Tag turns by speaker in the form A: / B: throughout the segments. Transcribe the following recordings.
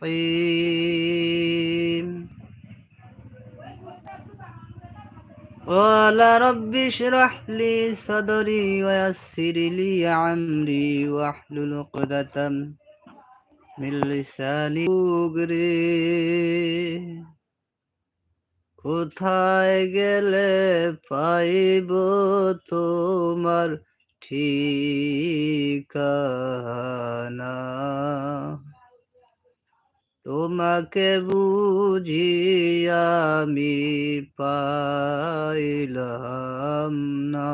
A: الرحيم قال رب اشرح لي صدري ويسر لي عمري واحلل عقدة من لساني কোথায় গেলে পাইব তোমার ঠিকানা। তোমাকে বুঝি আমি পাইলাম না।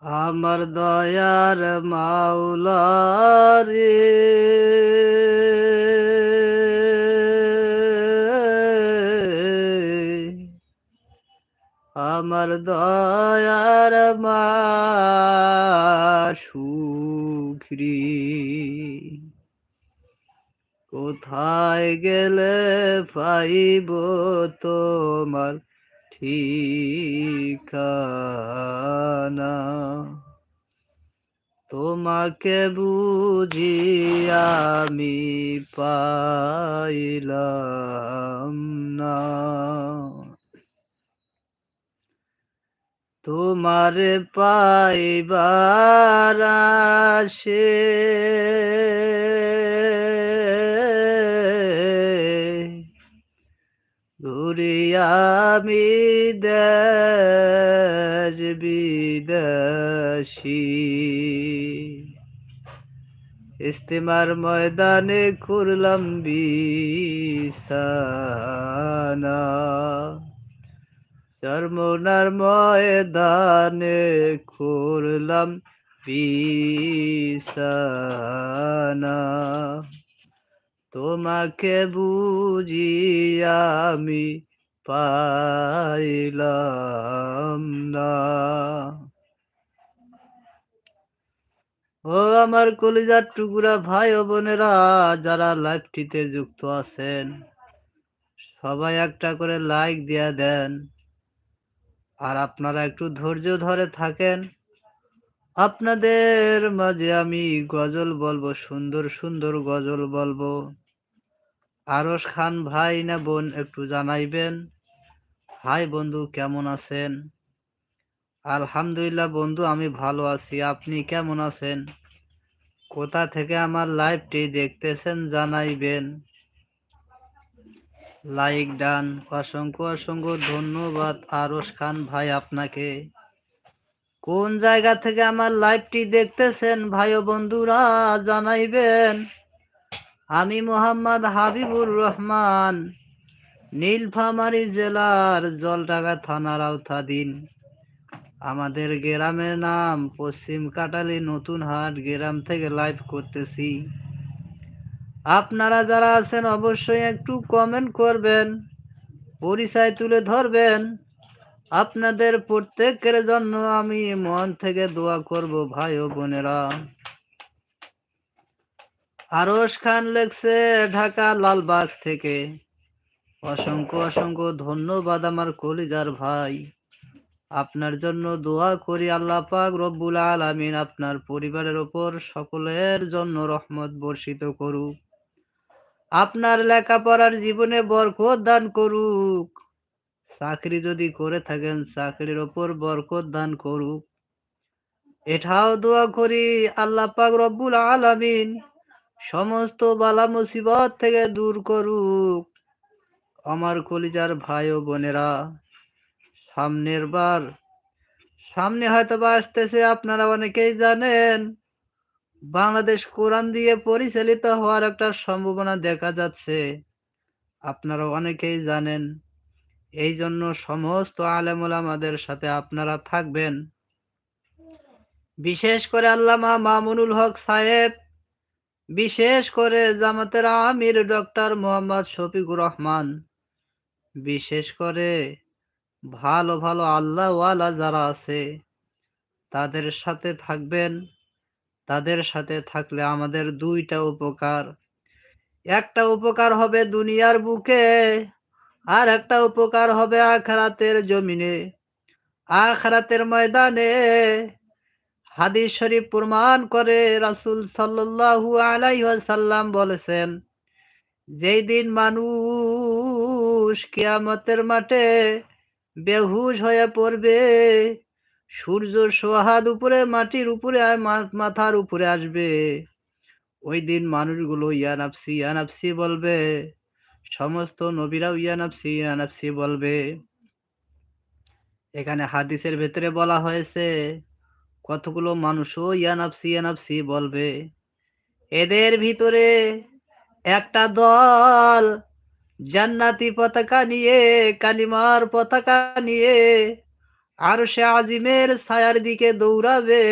A: আমার দয়ার মাওলারে আমার দয়ার মা কোথায় গেলে পাইব তোমার ঠিকানা? তোমাকে বুঝি আমি পাইলাম না। তোমার পাইবার ঘুরি আমি দেশ ইস্তেমার ময়দানে করলাম বিসানা চর্মনার ময়দানে করলাম বিসানা তোমাকে বুঝি আমি পাইলাম না। ও আমার কলিজার টুকুরা ভাই ও বোনেরা, যারা লাইভটিতে যুক্ত আছেন, সবাই একটা করে লাইক দিয়া দেন। আর আপনারা একটু ধৈর্য ধরে থাকেন। আপনাদের মাঝে আমি গজল বলব, সুন্দর সুন্দর গজল বলব। আরস খান ভাই না বোন, একটু জানাইবেন। হাই বন্ধু, কেমন আছেন? আলহামদুলিল্লাহ বন্ধু, আমি ভালো আছি। আপনি কেমন আছেন? কোথা থেকে আমার লাইভটি দেখতেছেন, জানাইবেন। Like done. অসংখ্য অসংখ্য ধন্যবাদ আরস খান ভাই আপনাকে। কোন জায়গা থেকে আমার লাইভটি দেখতেছেন ভাই বন্ধুরা, জানাইবেন। আমি মোহাম্মদ হাবিবুর রহমান, নীলফামারী জেলার জলডাঙ্গা থানার আওতাধীন। আমাদের গ্রামের নাম পশ্চিম কাটালি নতুন হাট গ্রাম থেকে লাইভ করতেছি। আপনারা যারা আছেন অবশ্যই একটু কমেন্ট করবেন, পরিচয় তুলে ধরবেন। আপনাদের প্রত্যেকের জন্য আমি মন থেকে দোয়া করব, ভাই ও বোনেরা। আরস খান লেখছে ঢাকা লালবাগ থেকে। অসংখ্য অসংখ্য ধন্যবাদ আমার কলিজার ভাই। আপনার জন্য দোয়া করি আল্লাহ পাক রব্বুল আলামিন, আপনার পরিবারের ওপর সকলের জন্য রহমত বর্ষিত করুক। আপনার লেখাপড়ার জীবনে বরকত দান করুক। চাকরি যদি করে থাকেন, চাকরির ওপর বরকত দান করুক। এটাও দোয়া করি আল্লাহ পাক রব্বুল আলামিন সমস্ত বালা মুসিবত থেকে দূর করুক। আমার কলিজার ভাই ও বোনেরা, সামনের বার, সামনে হয়তো বা আসতেছে, আপনারা অনেকেই জানেন বাংলাদেশ কোরআন দিয়ে পরিচালিত হওয়ার একটা সম্ভাবনা দেখা যাচ্ছে। আপনারা অনেকেই জানেন এই জন্য সমস্ত আলেমুল আমাদের সাথে আপনারা থাকবেন। বিশেষ করে আল্লামা মামুনুল হক সাহেব, বিশেষ করে জামাতের আমির ডক্টর মোহাম্মদ শফিকুর রহমান, বিশেষ করে ভালো ভালো আল্লাহওয়ালা যারা আছে, তাদের সাথে থাকবেন। তাদের সাথে থাকলে আমাদের দুইটা উপকার। একটা উপকার হবে দুনিয়ার বুকে, আর একটা উপকার হবে আখরাতের জমিনে। আখরাতের ময়দানে হাদিস শরীফ প্রমাণ করে রাসূল সাল্লাল্লাহু আলাইহি ওয়াসাল্লাম বলেছেন, যেই দিন মানুষ কিয়ামতের মাঠে বেহুশ হয়ে পড়বে সূর্য সোহাদ উপরে, মাটির উপরে মাথার উপরে আসবে। ওই দিন মানুষগুলো, ইয়া নাফসি বলবে। সমস্ত নবীরাও ইয়া নাফসি বলবে। এখানে হাদিসের ভেতরে বলা হয়েছে, কতগুলো মানুষও ইয়া নাফসি বলবে। এদের ভিতরে একটা দল জান্নাতি পতাকা নিয়ে, কালিমার পতাকা নিয়ে আর সে আজিমের ছায়ার দিকে দৌড়াবে।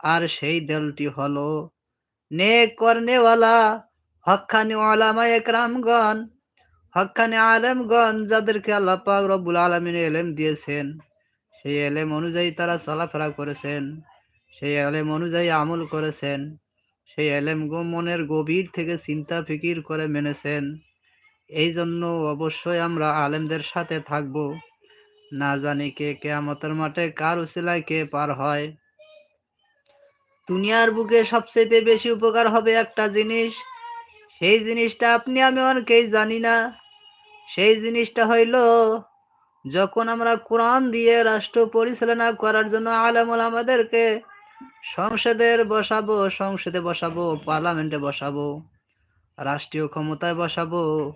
A: আর সেই দলটি হলো নেক করনেওয়ালা, হক্কানি ওলামা একরামগণ, হক্কানি আলেমগণ যাদেরকে আল্লাহ পাক রব্বুল আলমিন এলেম দিয়েছেন। সেই এলেম অনুযায়ী তারা চলাফেরা করেছেন। সেই এলেম অনুযায়ী আমল করেছেন। সেই এলেম মনের গভীর থেকে চিন্তা ফিকির করে মেনেছেন। এই জন্য অবশ্যই আমরা আলেমদের সাথে থাকব। না জানি কে কেয়ামতের মাঠে কার উসিলায় কে পার হয়। দুনিয়ার বুকে সবচেয়ে বেশি উপকার হবে একটা জিনিস। সেই জিনিসটা আপনি, আমি অনেকেই জানি না। সেই জিনিসটা হইল, যখন আমরা কোরআন দিয়ে রাষ্ট্র পরিচালনা করার জন্য আলেমুল আমাদেরকে সংসদের বসাবো, সংসদে বসাবো, পার্লামেন্টে বসাবো, রাষ্ট্রীয় ক্ষমতায় বসাবো,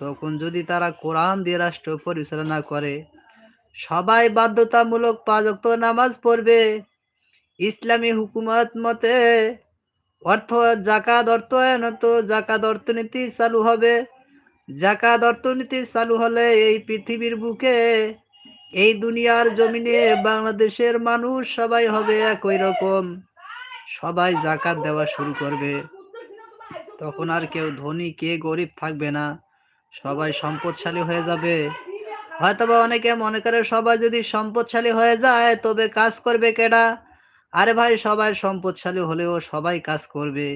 A: তখন যদি তারা কোরআন দিয়ে রাষ্ট্র পরিচালনা করে সবাই বাধ্যতামূলক পাঁচ ওয়াক্ত নামাজ পড়বে। ইসলামী হুকুমত মতে অর্থ, জাকাত অর্থায়ন তো জাকাত অর্থনীতি চালু হবে। জাকাত অর্থনীতি চালু হলে এই পৃথিবীর বুকে, এই দুনিয়ার জমিনে বাংলাদেশের মানুষ সবাই হবে একই রকম। সবাই জাকাত দেওয়া শুরু করবে। তখন আর কেউ ধনী, কে গরিব থাকবে না। সবাই সম্পদশালী হয়ে যাবে। হয়তোবা অনেকে মনে করে সবাই যদি সম্পদশালী হয়ে যায়, তবে কাজ করবে কেডা? আরে ভাই, সবাই সম্পদশালী হলেও সবাই কাজ করবে।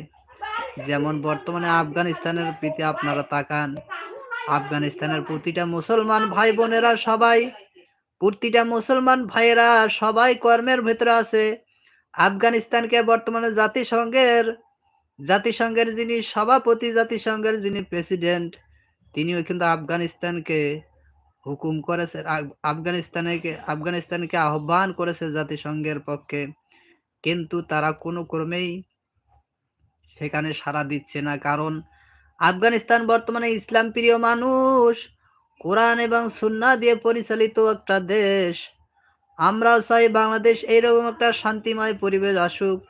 A: যেমন বর্তমানে আফগানিস্তানের প্রতি আপনারা তাকান। আফগানিস্তানের প্রতিটা মুসলমান ভাই বোনেরা সবাই, প্রতিটা মুসলমান ভাইয়েরা সবাই কর্মের ভেতরে আছে। আফগানিস্তানকে বর্তমানে জাতিসংঘের জাতিসংঘের যিনি সভাপতি, জাতিসংঘের যিনি প্রেসিডেন্ট, তিনিও কিন্তু আফগানিস্তানকে হুকুম করেছে। আফ- আফগানিস্তানকে আফগানিস্তানকে আহ্বান করেছে জাতিসংঘের পক্ষে। কিন্তু তারা কোনো ক্রমেই সেখানে সাড়া দিচ্ছে না। কারণ আফগানিস্তান বর্তমানে ইসলাম প্রিয় মানুষ। কোরআন এবং সুন্না দিয়ে পরিচালিত একটা দেশ। আমরাও চাই বাংলাদেশ এইরকম একটা শান্তিময় পরিবেশ আসুক।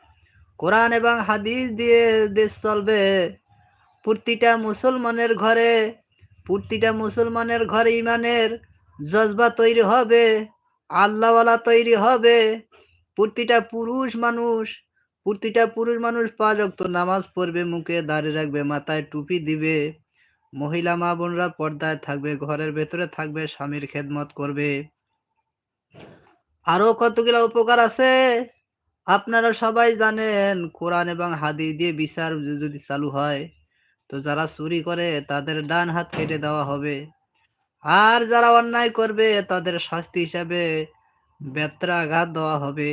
A: কোরআন এবং হাদিস দিয়ে দেশ চলবে। প্রতিটা মুসলমানের ঘরে প্রতিটা মুসলমানের ঘরে ইমানের জজবা তৈরি হবে, আল্লাহওয়ালা তৈরি হবে। প্রতিটা পুরুষ মানুষ, প্রতিটা পুরুষ মানুষ পাঁচ ওয়াক্ত নামাজ পড়বে, মুখে দাঁড়িয়ে রাখবে, মাথায় টুপি দিবে। মহিলা মা বোনরা পর্দায় থাকবে, ঘরের ভেতরে থাকবে, স্বামীর খেদমত করবে। আরও কতগুলো উপকার আছে? আপনারা সবাই জানেন, কোরআন এবং হাদি দিয়ে বিচার যদি চালু হয়। তো যারা চুরি করে তাদের ডান হাত কেটে দেওয়া হবে। আর যারা অন্যায় করবে তাদের শাস্তি হিসাবে বেত্রাঘাত দেওয়া হবে।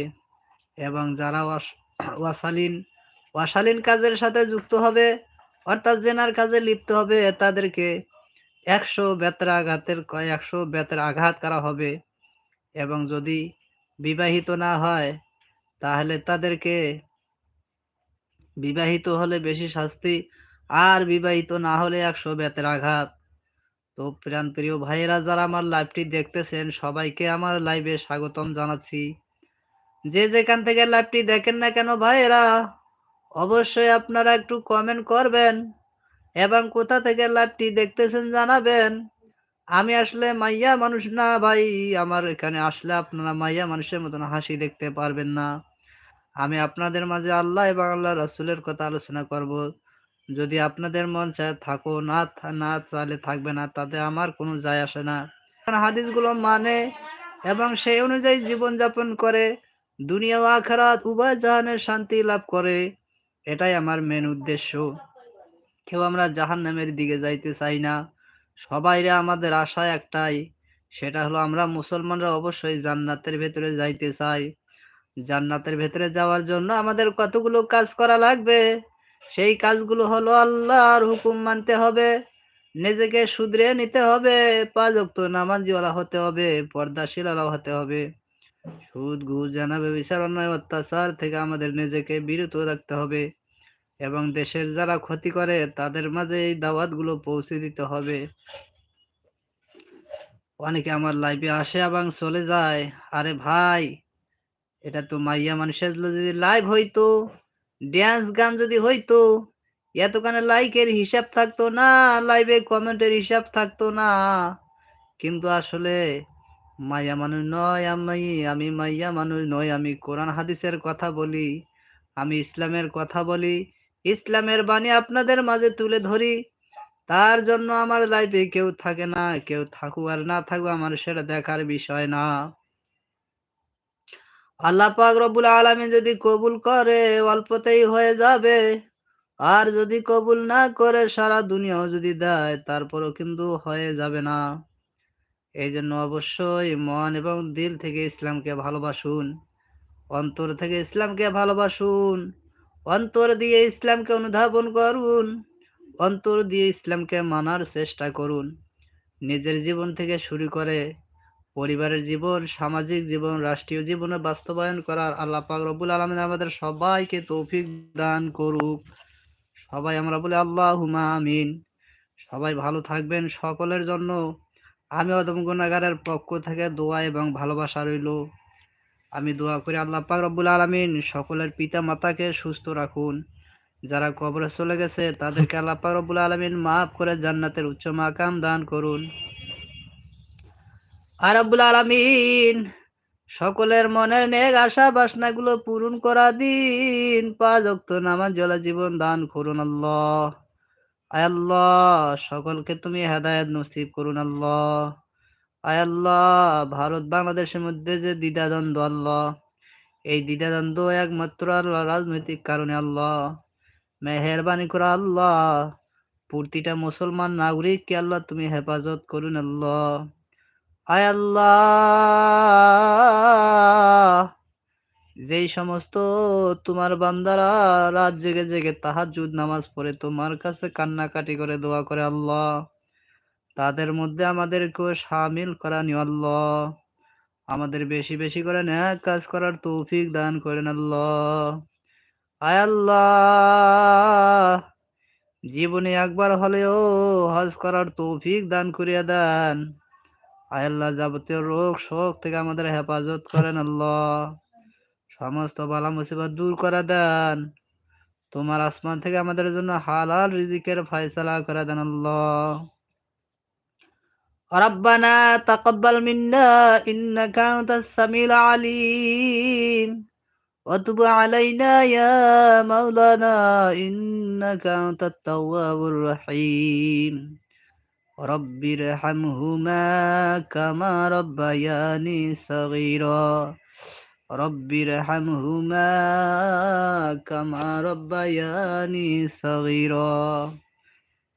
A: এবং যারা ওয়াসালিন ওয়াসালিন কাজের সাথে যুক্ত হবে, অর্থাৎ জেনার কাজে লিপ্ত হবে, তাদেরকে একশো বেত্রাঘাতের একশো বেতের আঘাত করা হবে। এবং যদি বিবাহিত না হয়, তাহলে তাদেরকে বিবাহিত হলে বেশি শাস্তি আর বিবাহিত না হলে একশো বেতের আঘাত। তো প্রাণ প্রিয় ভাইয়েরা, যারা আমার লাইভটি দেখতেছেন, সবাইকে আমার লাইভে স্বাগতম জানাচ্ছি। যে যেখান থেকে লাইভটি দেখেন না কেন ভাইয়েরা, অবশ্যই আপনারা একটু কমেন্ট করবেন এবং কোথা থেকে লাইভটি দেখতেছেন জানাবেন। আমি আসলে মাইয়া মানুষ না ভাই, আমার এখানে আসলে আপনারা মাইয়া মানুষের মতন হাসি দেখতে পারবেন না। আমি আপনাদের মাঝে আল্লাহ এবং আল্লাহ রাসূলের কথা আলোচনা করব। যদি আপনাদের মন চায় থাকো, না না চাইলে থাকবে না, তাতে আমার কোনো যায় আসে না। হাদিসগুলো মানে এবং সেই অনুযায়ী জীবনযাপন করে দুনিয়া আখিরাত উভয় জাহানের শান্তি লাভ করে। এটাই আমার মেন উদ্দেশ্য। কেউ আমরা জাহান্নামের দিকে যাইতে চাই না। সবাইরে আমাদের আশা একটাই, সেটা হলো আমরা মুসলমানরা অবশ্যই জান্নাতের ভেতরে যাইতে চাই। জান্নাতের ভেতরে যাওয়ার জন্য আমাদের কতগুলো কাজ করা লাগবে। সেই কাজগুলো হলো আল্লাহর হুকুম মানতে হবে, নিজেকে শুধরে নিতে হবে, পাঁচ ওয়াক্ত নামাজীওয়ালা হতে হবে, পর্দাশীলওয়ালা হতে হবে। সুদ, ঘুষ, জানাবে ব্যভিচার, অন্যায়, অত্যাচার থেকে আমাদের নিজেকে বিরত রাখতে হবে এবং দেশের যারা ক্ষতি করে তাদের মাঝে এই দাওয়াতগুলো পৌঁছে দিতে হবে। অনেকে আমার লাইফে আসে এবং চলে যায়। আরে ভাই, এটা তো মাইয়া মানুষের যদি লাইভ হইতো, ড্যান্স গান যদি হইতো, এতখানে লাইকের হিসাব থাকতো না, লাইভে কমেন্টের হিসাব থাকতো না। কিন্তু আসলে মাইয়া মানুষ নয় আমি, আমি মাইয়া মানুষ নয় আমি কোরআন হাদিসের কথা বলি, আমি ইসলামের কথা বলি, ইসলামের বাণী আপনাদের মাঝে তুলে ধরি। তার জন্য আমার লাইফে কেউ থাকে না, কেউ থাকুক আর না থাকুক আমার সেটা দেখার বিষয় না। আল্লাহ পাক রব্বুল আলামিন যদি কবুল করে, অল্পতেই হয়ে যাবে। আর যদি কবুল না করে, সারা দুনিয়াও যদি দেয়, তারপরও কিন্তু হয়ে যাবে না। এই জন্য অবশ্যই মন এবং দিল থেকে ইসলামকে ভালোবাসুন। অন্তর থেকে ইসলামকে ভালোবাসুন। অন্তর দিয়ে ইসলামকে অনুধাবন করুন। অন্তর দিয়ে ইসলামকে মানার চেষ্টা করুন। নিজের জীবন থেকে শুরু করে পরিবারের জীবন, সামাজিক জীবন, রাষ্ট্রীয় জীবনে বাস্তবায়ন করার আল্লাহ পাক রব্বুল আলামিন আমাদের সবাইকে তৌফিক দান করুক। সবাই আমরা বলি আল্লাহুম্মা আমিন। সবাই ভালো থাকবেন সকলের জন্য আমি অদম গুনাহগারের পক্ষ থেকে দোয়া এবং ভালোবাসা রইল। আমি দোয়া করি আল্লাহ পাক রব্বুল আলামিন সকলের পিতা-মাতাকে সুস্থ রাখুন। যারা কবরে চলে গেছে তাদেরকে আল্লাহ পাক রব্বুল আলামিন মাফ করে জান্নাতের উচ্চ মাকাম দান করুন। আর রব্বুল আলামিন সকলের মনের নেক আশা বাসনাগুলো পূরণ করা দিন। পাঁচ ওয়াক্ত নামাজ জলা জীবন দান করুন আল্লাহ। আয় আল্লাহ সকলকে তুমি হেদায়েত নসিব করুন আল্লাহ। আয় আল্লাহ ভারত বাংলাদেশের মধ্যে যে দ্বিধাদ্বন্দ্ব আল্লাহ, এই দ্বিধাদ্বন্দ্ব একমাত্র আল্লাহ রাজনৈতিক কারণে আল্লাহ। মেহেরবানি করে আল্লাহ প্রতিটা মুসলমান নাগরিককে আল্লাহ তুমি হেফাজত করুন আল্লাহ। আয় আল্লাহ। যেই সমস্ত তোমার বান্দারা রাত জেগে জেগে তাহাজ্জুদ নামাজ পড়ে, তোমার কাছে কান্নাকাটি করে দোয়া করে আল্লাহ। তাদের মধ্যে আমাদেরকেও সামিল করা নিও আল্লাহ। আমাদের বেশি বেশি করে ন্যাক কাজ করার তৌফিক দান করেন আল্লাহ। আয় আল্লাহ। জীবনে একবার হলেও হজ করার তৌফিক দান করিয়া দেন। আল্লাহ যাবতীয় রোগ শোক থেকে আমাদের হেফাজত করেন আল্লাহ সমস্ত বালা মুসিবত দূর করে দেন তোমার আসমান থেকে আমাদের জন্য হালাল রিজিকের ফয়সালা করে দেন আল্লাহ ربنا تقبل منا إنك أنت السميع العليم وتب علينا يا مولانا إنك أنت التواب الرحيم رب ارحمهما كما ربياني صغيرا رب ارحمهما كما ربياني صغيرا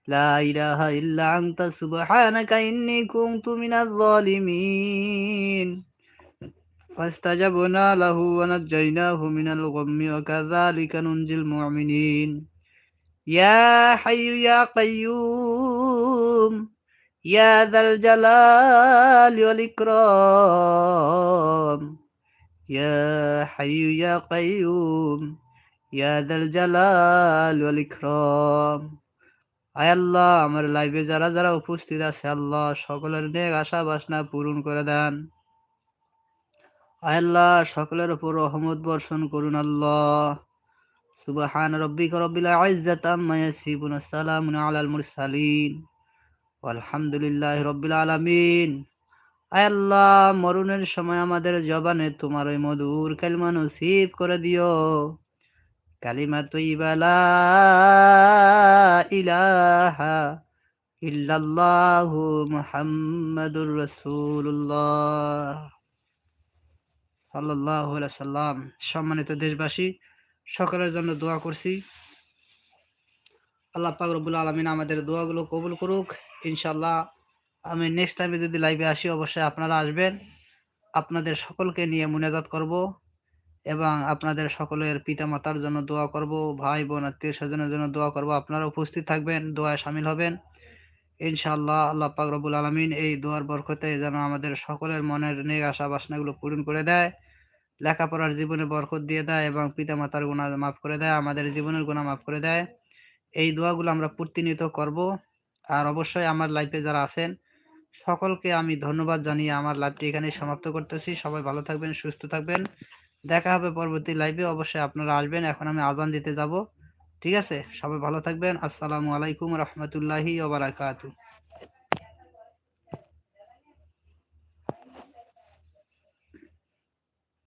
A: لا إله إلا أنت سبحانك إني كنت من الظالمين فاستجبنا له ونجيناه من الغم وكذلك ننجي المؤمنين يا حي يا قيوم يا ذا الجلال والإكرام يا حي يا قيوم يا ذا الجلال والإكرام আয় আল্লাহ আমার লাইভে যারা যারা উপস্থিত আছে আল্লাহ সকলের নেক আশা বাসনা পূরণ করে দেন আয় আল্লাহ সকলের উপর রহমত বর্ষণ করুন আল্লাহ সুবহান রব্বিকা রব্বিল ইজ্জাতি আম্মা ইয়াসিফুন সালামুন আলাল মুরসালিন। আলহামদুলিল্লাহি রব্বিল আলামিন। আয় আল্লাহ, মরণের সময় আমাদের জবানে তোমার ওই মধুর কালিমা নসিব করে দিও। কালিমা তৈবা লা ইলাহা ইল্লাল্লাহু সাল্লাম সম্মানিত দেশবাসী সকলের জন্য দোয়া করছি। আল্লাহ পাক রব্বুল আলামিন আমাদের দোয়াগুলো কবুল করুক। ইনশাল্লাহ আমি নেক্সট টাইমে যদি লাইভে আসি, অবশ্যই আপনারা আসবেন। আপনাদের সকলকে নিয়ে মুনাজাত করব এবং আপনাদের সকলের পিতামাতার জন্য দোয়া করব, ভাই, বোন, আত্মীয় স্বজনের জন্য দোয়া করব। আপনারা উপস্থিত থাকবেন, দোয়ায় সামিল হবেন। ইনশাআল্লাহ আল্লাহ পাক রব্বুল আলামিন এই দোয়ার বরকতে যেন আমাদের সকলের মনের নেক আশা বাসনাগুলো পূরণ করে দেয়। লেখাপড়ার জীবনে বরকত দিয়ে দেয় এবং পিতামাতার গুণা মাফ করে দেয়, আমাদের জীবনের গুণা মাফ করে দেয়। এই দোয়াগুলো আমরা প্রতিনিয়ত করব। আর অবশ্যই আমার লাইফে যারা আছেন, সকলকে আমি ধন্যবাদ জানিয়ে আমার লাইভটি এখানে সমাপ্ত করতেছি। সবাই ভালো থাকবেন, সুস্থ থাকবেন। দেখা হবে পরবর্তী লাইভে অবশ্যই আপনারা আসবেন। এখন আমি আজান দিতে যাব। ঠিক আছে? সবাই ভালো থাকবেন। আসসালামু আলাইকুম রহমতুল্লাহি ওবারাকাতু